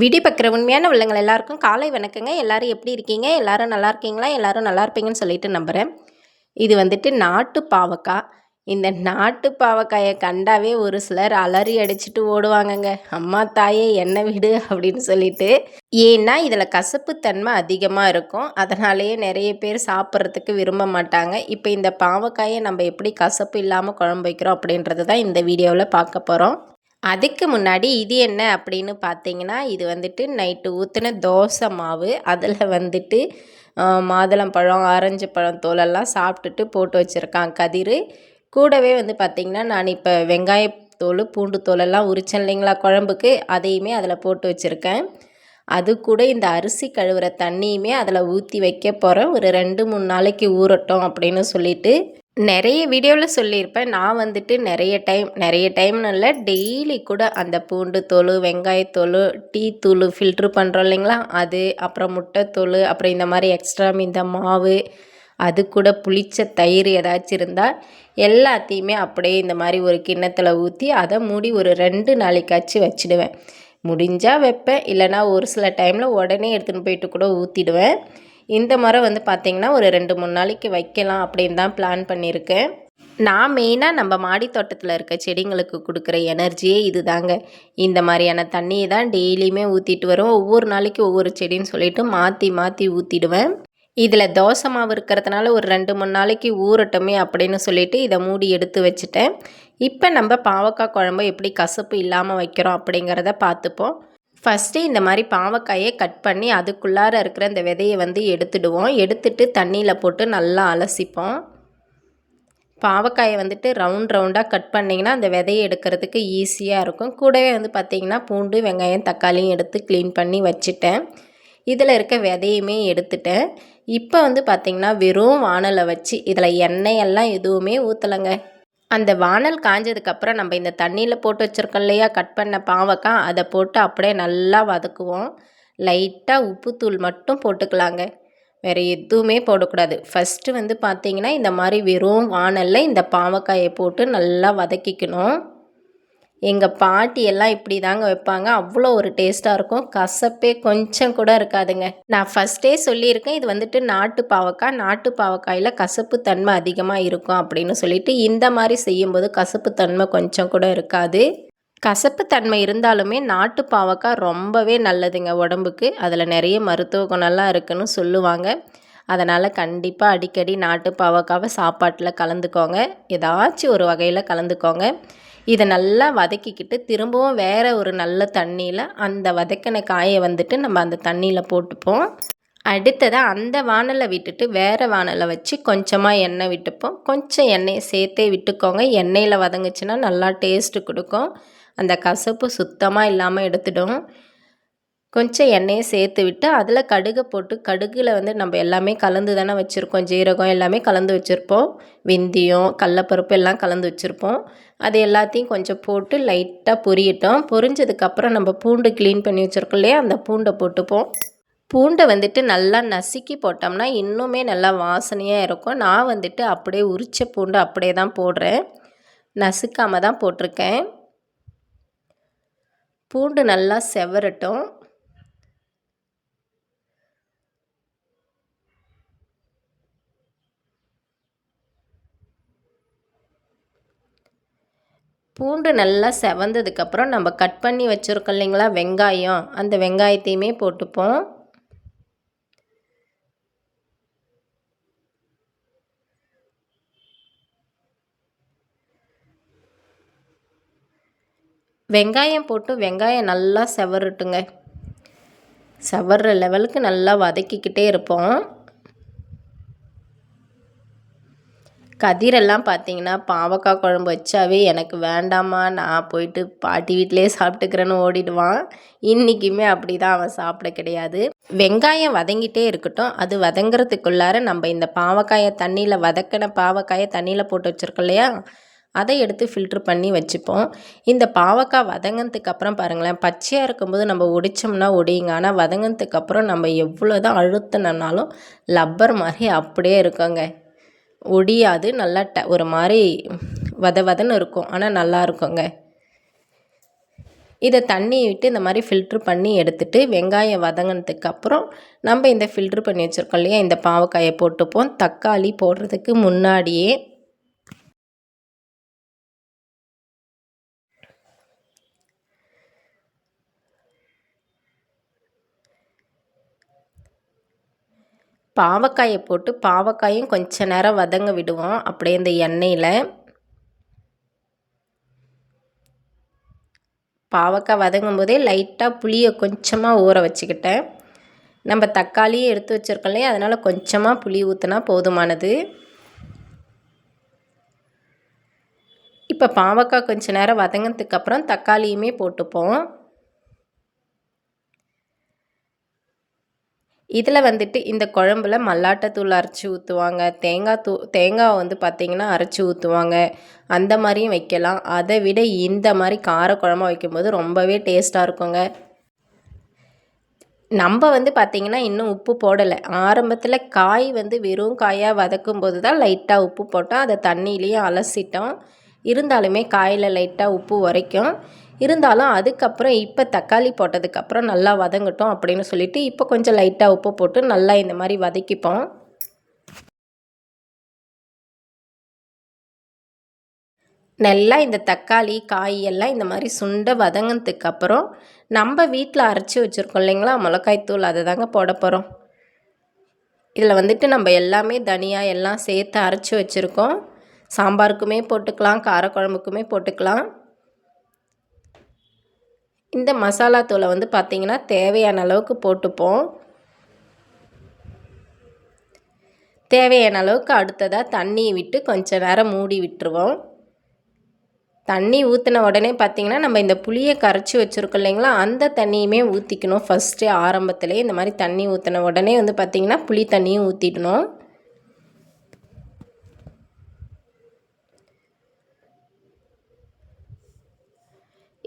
Video பார்க்குற உண்மையான உள்ளங்கள் எல்லாருக்கும் காலை வணக்கங்க. எல்லாரும் எப்படி இருக்கீங்க? எல்லாரும் நல்லா இருக்கீங்களா? எல்லாரும் நல்லா இருப்பீங்கன்னு சொல்லிட்டு நம்புகிறேன் இது வந்துட்டு நாட்டு பாவக்காய். இந்த நாட்டு பாவக்காயை கண்டாவே ஒரு சிலர் அலறி அடிச்சுட்டு ஓடுவாங்கங்க. அம்மா தாயே என்ன விடு அப்படின்னு சொல்லிட்டு. ஏன்னா இதில் கசப்புத்தன்மை அதிகமாக இருக்கும். அதனாலேயே நிறைய பேர் சாப்பிட்றதுக்கு விரும்ப மாட்டாங்க. இப்போ இந்த பாவக்காயை நம்ம எப்படி கசப்பு இல்லாமல் குழம்பு வைக்கிறோம் அப்படின்றது தான் இந்த வீடியோவில் பார்க்க போகிறோம் அதுக்கு முன்னாடி இது என்ன அப்படின்னு பார்த்தீங்கன்னா இது வந்துட்டு நைட்டு ஊற்றின தோசை மாவு. அதில் வந்துட்டு மாதுளம்பழம் ஆரஞ்சு பழம் தோலெல்லாம் சாப்பிட்டுட்டு போட்டு வச்சுருக்கான் கதிர். கூடவே வந்து பார்த்திங்கன்னா நான் இப்போ வெங்காயத்தோல் பூண்டு தோலெல்லாம் உரிச்சேன் இல்லைங்களா குழம்புக்கு? அதையுமே அதில் போட்டு வச்சுருக்கேன். அது கூட இந்த அரிசி கழுவுற தண்ணியுமே அதில் ஊற்றி வைக்க போகிறேன் ஒரு ரெண்டு மூணு நாளைக்கு ஊறட்டும் அப்படின்னு சொல்லிட்டு நிறைய வீடியோவில் சொல்லியிருப்பேன். நான் வந்துட்டு நிறைய டைம் நிறைய டைம்னு இல்லை டெய்லி கூட அந்த பூண்டு தோல் வெங்காயத்தோல் டீ தூள் ஃபில்ட்ரு பண்ணுறோம் இல்லைங்களா? அது அப்புறம் முட்டைத்தோல் அப்புறம் இந்த மாதிரி எக்ஸ்ட்ரா இந்த மாவு அது கூட புளிச்ச தயிர் ஏதாச்சும் இருந்தால் எல்லாத்தையுமே அப்படியே இந்த மாதிரி ஒரு கிண்ணத்தில் ஊற்றி அதை மூடி ஒரு ரெண்டு நாளைக்காச்சும் வச்சுடுவேன். முடிஞ்சால் வைப்பேன். இல்லைனா ஒரு சில டைமில் உடனே எடுத்துன்னு போயிட்டு கூட ஊற்றிடுவேன் இந்த மரம் வந்து பார்த்திங்கன்னா ஒரு ரெண்டு மூணு நாளைக்கு வைக்கலாம் அப்படின்னு தான் பிளான் பண்ணியிருக்கேன். நான் மெயினாக நம்ம மாடி தோட்டத்தில் இருக்க செடிங்களுக்கு கொடுக்குற எனர்ஜியே இது தாங்க இந்த மாதிரியான தண்ணியை தான் டெய்லியுமே ஊற்றிட்டு வரும். ஒவ்வொரு நாளைக்கு ஒவ்வொரு செடின்னு சொல்லிட்டு மாற்றி மாற்றி ஊற்றிடுவேன் இதில் தோசை மாவு இருக்கிறதுனால ஒரு ரெண்டு மூணு நாளைக்கு ஊறட்டுமே அப்படின்னு சொல்லிட்டு இதை மூடி எடுத்து வச்சுட்டேன். இப்போ நம்ம பாவக்காய் குழம்பு எப்படி கசப்பு இல்லாமல் வைக்கிறோம் அப்படிங்கிறத பார்த்துப்போம். ஃபஸ்ட்டு இந்த மாதிரி பாவக்காயை கட் பண்ணி அதுக்குள்ளார இருக்கிற இந்த விதையை வந்து எடுத்துடுவோம். எடுத்துட்டு தண்ணியில் போட்டு நல்லா அலசிப்போம். பாவக்காயை வந்துட்டு ரவுண்ட் ரவுண்டாக கட் பண்ணிங்கன்னா அந்த விதையை எடுக்கிறதுக்கு ஈஸியாக இருக்கும். கூடவே வந்து பார்த்திங்கன்னா பூண்டு வெங்காயம் தக்காளியும் எடுத்து க்ளீன் பண்ணி வச்சுட்டேன். இதில் இருக்க விதையுமே எடுத்துட்டேன். இப்போ வந்து பார்த்திங்கன்னா வெறும் வானலை வச்சு இதில் எண்ணெயெல்லாம் எதுவுமே ஊற்றலைங்க அந்த வானல் காஞ்சதுக்கப்புறம் நம்ம இந்த தண்ணியில் போட்டு வச்சுருக்கோம் இல்லையா? கட் பண்ண பாவக்காய் அதை போட்டு அப்படியே நல்லா வதக்குவோம். லைட்டாக உப்புத்தூள் மட்டும் போட்டுக்கலாங்க. வேறு எதுவுமே போடக்கூடாது. ஃபஸ்ட்டு வந்து பார்த்திங்கன்னா இந்த மாதிரி வெறும் வானலில் இந்த பாவக்காயை போட்டு நல்லா வதக்கிக்கணும். எங்கள் பாட்டி எல்லாம் இப்படி தாங்க வைப்பாங்க. அவ்வளோ ஒரு டேஸ்ட்டாக இருக்கும். கசப்பே கொஞ்சம் கூட இருக்காதுங்க. நான் ஃபஸ்ட்டே சொல்லியிருக்கேன். இது வந்துட்டு நாட்டு பாவக்காய். நாட்டு பாவக்காயில் கசப்பு தன்மை அதிகமாக இருக்கும் அப்படின்னு சொல்லிட்டு இந்த மாதிரி செய்யும்போது கசப்பு தன்மை கொஞ்சம் கூட இருக்காது. கசப்பு தன்மை இருந்தாலுமே நாட்டு பாவக்காய் ரொம்பவே நல்லதுங்க உடம்புக்கு. அதில் நிறைய மருத்துவ குணம்லாம் இருக்குன்னு சொல்லுவாங்க. அதனால் கண்டிப்பாக அடிக்கடி நாட்டு பாவக்காவை சாப்பாட்டில் கலந்துக்கோங்க. ஏதாச்சும் ஒரு வகையில் கலந்துக்கோங்க. இதை நல்லா வதக்கிக்கிட்டு திரும்பவும் வேறு ஒரு நல்ல தண்ணியில் அந்த வதக்கின காயை வந்துட்டு நம்ம அந்த தண்ணியில் போட்டுப்போம். அடுத்ததாக அந்த வானலை விட்டுட்டு வேறு வானலை வச்சு கொஞ்சமாக எண்ணெய் விட்டுப்போம். கொஞ்சம் எண்ணெயை சேர்த்தே விட்டுக்கோங்க. எண்ணெயில் வதங்குச்சுன்னா நல்லா டேஸ்ட்டு கொடுக்கும். அந்த கசப்பு சுத்தமாக இல்லாமல் எடுத்துடும். கொஞ்சம் எண்ணெயை சேர்த்து விட்டு அதில் கடுகை போட்டு கடுகில் வந்து நம்ம எல்லாமே கலந்து தானே வச்சுருக்கோம். ஜீரகம் எல்லாமே கலந்து வச்சுருப்போம். வெந்தயம் கடலப்பருப்பு எல்லாம் கலந்து வச்சுருப்போம். அது எல்லாத்தையும் கொஞ்சம் போட்டு லைட்டாக பொரியட்டும். பொரிஞ்சதுக்கப்புறம் நம்ம பூண்டு க்ளீன் பண்ணி வச்சுருக்கோம் இல்லையா? அந்த பூண்டை போட்டுப்போம். பூண்டை வந்துட்டு நல்லா நசுக்கி போட்டோம்னா இன்னுமே நல்லா வாசனையாக இருக்கும். நான் வந்துட்டு அப்படியே உரிச்ச பூண்டு அப்படியே தான் போடுறேன். நசுக்காமல் தான் போட்டிருக்கேன். பூண்டு நல்லா செவரட்டும். பூண்டு நல்லா செவந்ததுக்கப்புறம் நம்ம கட் பண்ணி வச்சுருக்கோம் இல்லைங்களா வெங்காயம். அந்த வெங்காயத்தையுமே போட்டுப்போம். வெங்காயம் போட்டு வெங்காயம் நல்லா செவரட்டுங்க. செவர்ற லெவலுக்கு நல்லா வதக்கிக்கிட்டே இருப்போம். கதிரெல்லாம் பார்த்தீங்கன்னா பாவக்காய் குழம்பு வச்சாவே எனக்கு வேண்டாமா நான் போயிட்டு பாட்டி வீட்டிலே சாப்பிட்டுக்கிறேன்னு ஓடிடுவான். இன்றைக்குமே அப்படி தான் அவன் சாப்பிட கிடையாது. வெங்காயம் வதங்கிட்டே இருக்கட்டும். அது வதங்குறதுக்குள்ளார நம்ம இந்த பாவக்காயை தண்ணியில் வதக்கின பாவக்காயை தண்ணியில் போட்டு வச்சுருக்கோம் இல்லையா? அதை எடுத்து ஃபில்ட்ரு பண்ணி வச்சுப்போம். இந்த பாவக்காய் வதங்கினதுக்கு அப்புறம் பாருங்களேன் பச்சையாக இருக்கும்போது நம்ம ஒடிச்சோம்னா ஒடியுங்க. ஆனால் வதங்கினதுக்கப்புறம் நம்ம எவ்வளோ தான் அழுத்தினாலும் லப்பர் மாதிரி அப்படியே இருக்கோங்க. ஒடியாது நல்லா ட ஒரு மாதிரி வத வதன்னு இருக்கும். ஆனால் நல்லா இருக்குங்க. இதை தண்ணி விட்டு இந்த மாதிரி ஃபில்ட்ரு பண்ணி எடுத்துட்டு வெங்காயம் வதங்கினதுக்கப்புறம் நம்ம இந்த ஃபில்ட்ரு பண்ணி வச்சுருக்கோம் இல்லையா? இந்த பாவக்காயை போட்டுப்போம். தக்காளி போடுறதுக்கு முன்னாடியே பாவக்காயை போட்டு பாவக்காயும் கொஞ்ச நேரம் வதங்க விடுவோம். அப்படியே இந்த எண்ணெயில் பாவக்காய் வதங்கும் போதே லைட்டாக புளியை கொஞ்சமாக ஊற வச்சுக்கிட்டேன். நம்ம தக்காளியும் எடுத்து வச்சுருக்கோம் இல்லையா? அதனால் கொஞ்சமாக புளி ஊற்றினா போதுமானது. இப்போ பாவக்காய் கொஞ்ச நேரம் வதங்கினதுக்கப்புறம் தக்காளியுமே போட்டுப்போம். இதில் வந்துட்டு இந்த குழம்புல மல்லாட்டத்தூள் அரைச்சி ஊற்றுவாங்க. தேங்காய் தூ தேங்காய் வந்து பார்த்திங்கன்னா அரைச்சி ஊற்றுவாங்க. அந்த மாதிரியும் வைக்கலாம். அதை விட இந்த மாதிரி காரக்குழம்பா வைக்கும்போது ரொம்பவே டேஸ்ட்டாக இருக்குங்க. நம்ம வந்து பார்த்திங்கன்னா இன்னும் உப்பு போடலை. ஆரம்பத்தில் காய் வந்து வெறும் காயாக வதக்கும் போது தான் லைட்டாக உப்பு போட்டோம். அதை தண்ணியிலையும் அலசிட்டோம். இருந்தாலுமே காயில் லைட்டாக உப்பு உரைக்கும். இருந்தாலும் அதுக்கப்புறம் இப்போ தக்காளி போட்டதுக்கப்புறம் நல்லா வதங்கட்டும் அப்படின்னு சொல்லிட்டு இப்போ கொஞ்சம் லைட்டாக உப்பு போட்டு நல்லா இந்த மாதிரி வதக்கிப்போம். நல்லா இந்த தக்காளி காய் எல்லாம் இந்த மாதிரி சுண்ட வதங்கினதுக்கப்புறம் நம்ம வீட்டில் அரைச்சி வச்சுருக்கோம் இல்லைங்களா? மிளகாய்த்தூள் அதை தாங்க போட போகிறோம் இதில் வந்துட்டு நம்ம எல்லாமே தனியாக எல்லாம் சேர்த்து அரைச்சி வச்சுருக்கோம். சாம்பாருக்குமே போட்டுக்கலாம் காரக்குழம்புக்குமே போட்டுக்கலாம். இந்த மசாலா தூளை வந்து பார்த்திங்கன்னா தேவையான அளவுக்கு போட்டுப்போம். தேவையான அளவுக்கு அடுத்ததாக தண்ணியை விட்டு கொஞ்ச நேரம் மூடி விட்டுருவோம். தண்ணி ஊற்றின உடனே பார்த்திங்கன்னா நம்ம இந்த புளியை கரைச்சி வச்சுருக்கோம் இல்லைங்களா? அந்த தண்ணியுமே ஊற்றிக்கணும் ஃபஸ்ட்டு ஆரம்பத்துலேயே இந்த மாதிரி தண்ணி ஊற்றின உடனே வந்து பார்த்திங்கன்னா புளி தண்ணியும் ஊற்றிடணும்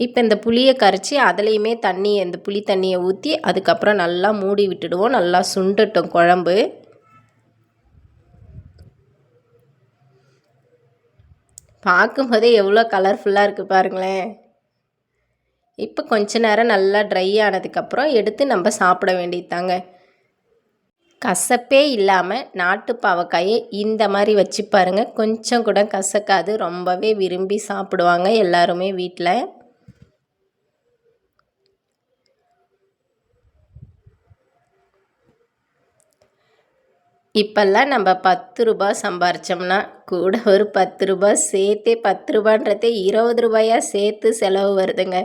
இப்போ இந்த புளியை கரைச்சி அதுலேயுமே தண்ணி இந்த புளி தண்ணியை ஊற்றி அதுக்கப்புறம் நல்லா மூடி விட்டுடுவோம். நல்லா சுண்டட்டும் குழம்பு. பார்க்கும்போதே எவ்வளோ கலர்ஃபுல்லாக இருக்குது பாருங்களேன். இப்போ கொஞ்ச நேரம் நல்லா ட்ரை ஆனதுக்கப்புறம் எடுத்து நம்ம சாப்பிட வேண்டியதாங்க கசப்பே இல்லாமல் நாட்டு பாவக்காயை இந்த மாதிரி வச்சு பாருங்கள் கொஞ்சம் கூட கசக்காது. ரொம்பவே விரும்பி சாப்பிடுவாங்க எல்லாருமே வீட்டில் இப்போல்லாம் நம்ம பத்து ரூபா சம்பாரித்தோம்னா கூட ஒரு பத்து ரூபா சேர்த்தே பத்து ரூபான்றதே இருபது ரூபாயாக சேர்த்து செலவு வருதுங்க.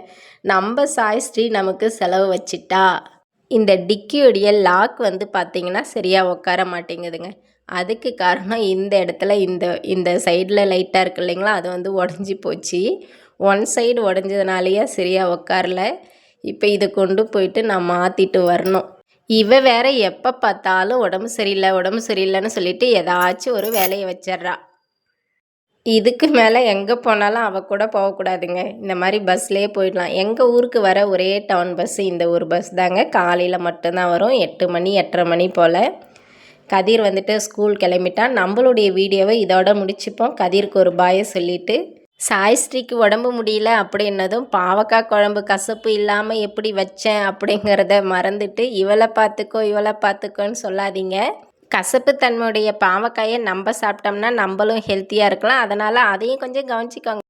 நம்ம சாய்ஸ்ரீ நமக்கு செலவு வச்சிட்டா? இந்த டிக்கியுடைய லாக் வந்து பார்த்திங்கன்னா சரியாக உட்கார மாட்டேங்குதுங்க. அதுக்கு காரணம் இந்த இடத்துல இந்த இந்த சைடில் லைட்டாக இருக்கு இல்லைங்களா? அது வந்து உடஞ்சி போச்சு. ஒன் சைடு உடஞ்சதுனாலேயே சரியாக உட்காரல. இப்போ இதை கொண்டு போயிட்டு நான் மாற்றிட்டு வரணும். இவ வேற எப்போ பார்த்தாலும் உடம்பு சரியில்லை உடம்பு சரியில்லைன்னு சொல்லிட்டு ஏதாச்சும் ஒரு வேலையை வச்சிட்றா. இதுக்கு மேலே எங்கே போனாலும் அவள் கூட போகக்கூடாதுங்க. இந்த மாதிரி பஸ்லேயே போயிடலாம். எங்கள் ஊருக்கு வர ஒரே டவுன் பஸ்ஸு இந்த ஒரு பஸ் தாங்க. காலையில் மட்டும்தான் வரும். எட்டு மணி எட்டரை மணி போல். கதிர் வந்துட்டு ஸ்கூல் கிளம்பிட்டான். நம்மளுடைய வீடியோவை இதோட முடிச்சுப்போம். கதிருக்கு ஒரு பாயை சொல்லிவிட்டு சாய்ஸ்ரீக்கு உடம்பு முடியல அப்படின்னதும் பாவக்காய் குழம்பு கசப்பு இல்லாமல் எப்படி வச்சேன் அப்படிங்கிறத மறந்துட்டு இவளை பார்த்துக்கோ இவளை பார்த்துக்கோன்னு சொல்லாதீங்க. கசப்பு தன்மையுடைய பாவக்காயை நம்ம சாப்பிட்டோம்னா நம்மளும் ஹெல்த்தியாக இருக்கலாம். அதனால் அதையும் கொஞ்சம் கவனிச்சிக்கோங்க.